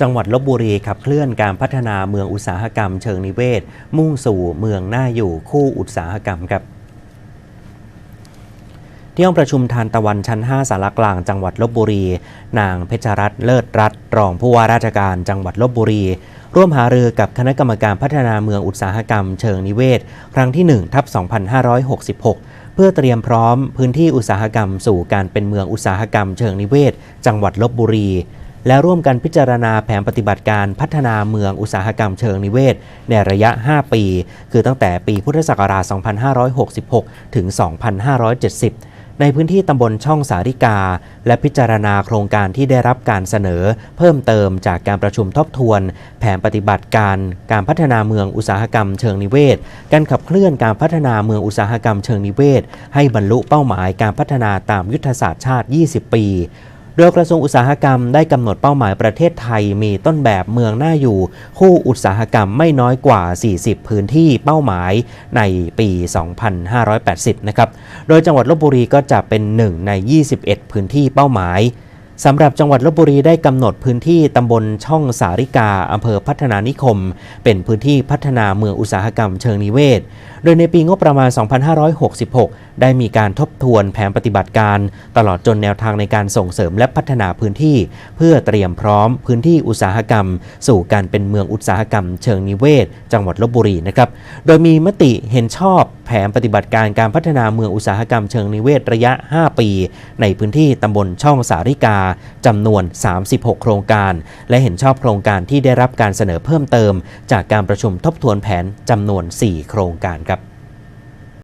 จังหวัดลบบุรีขับเคลื่อนการพัฒนาเมืองอุตสาหกรรมเชิงนิเวศ มุ่งสู่เมืองน่าอยู่คู่อุตสาหกรรมครับที่ห้องประชุมทานตะวันชั้น 5 สารกลางจังหวัดลบบุรี นางเพชรรัตน์เลิศรัตน์รองผู้ว่าราชการจังหวัดลบบุรี ร่วมหารือกับคณะกรรมการพัฒนาเมืองอุตสาหกรรมเชิงนิเวศ ครั้งที่ 1 ทับ 2566 เพื่อเตรียมพร้อมพื้นที่อุตสาหกรรมสู่การเป็นเมืองอุตสาหกรรมเชิงนิเวศ จังหวัดลบบุรี และร่วมกันพิจารณาแผนปฏิบัติการพัฒนาเมืองอุตสาหกรรมเชิงนิเวศ ในระยะ 5 ปี คือตั้งแต่ปีพุทธศักราช 2566 ถึง 2570ในพื้นที่ตำบลช่องสาริกา และพิจารณาโครงการที่ได้รับการเสนอ เพิ่มเติมจากการประชุมทบทวน แผนปฏิบัติการ การพัฒนาเมืองอุตสาหกรรมเชิงนิเวศ การขับเคลื่อนการพัฒนาเมืองอุตสาหกรรมเชิงนิเวศ ให้บรรลุเป้าหมายการพัฒนาตามยุทธศาสตร์ชาติ 20 ปี โดยกระทรวงอุตสาหกรรมได้กำหนดเป้าหมายประเทศไทยมีต้นแบบเมืองน่าอยู่ คู่อุตสาหกรรมไม่น้อยกว่า 40 พื้นที่เป้าหมายในปี 2580 นะครับ โดยจังหวัดลบบุรีก็จะเป็นหนึ่งใน 21 พื้นที่เป้าหมาย สำหรับจังหวัดลบบุรีได้กำหนดพื้นที่ตำบลช่องสาริกาอำเภอพัฒนานิคม เป็นพื้นที่พัฒนาเมืองอุตสาหกรรมเชิงนิเวศ โดยในปีงบประมาณ 2566 ได้มีการทบทวนแผนปฏิบัติการ ตลอดจนแนวทางในการส่งเสริมและพัฒนาพื้นที่ เพื่อเตรียมพร้อมพื้นที่อุตสาหกรรม สู่การเป็นเมืองอุตสาหกรรม เชิงนิเวศ จังหวัดลบบุรีนะครับ โดยมีมติเห็นชอบแผนปฏิบัติการการพัฒนาเมืองอุตสาหกรรมเชิงนิเวศระยะ 5 ปี ในพื้นที่ตำบลช่องสาริกาจำนวน 36 โครงการ และเห็นชอบโครงการที่ได้รับการเสนอเพิ่มเติม จากการประชุมทบทวนแผนจำนวน 4 โครงการครับ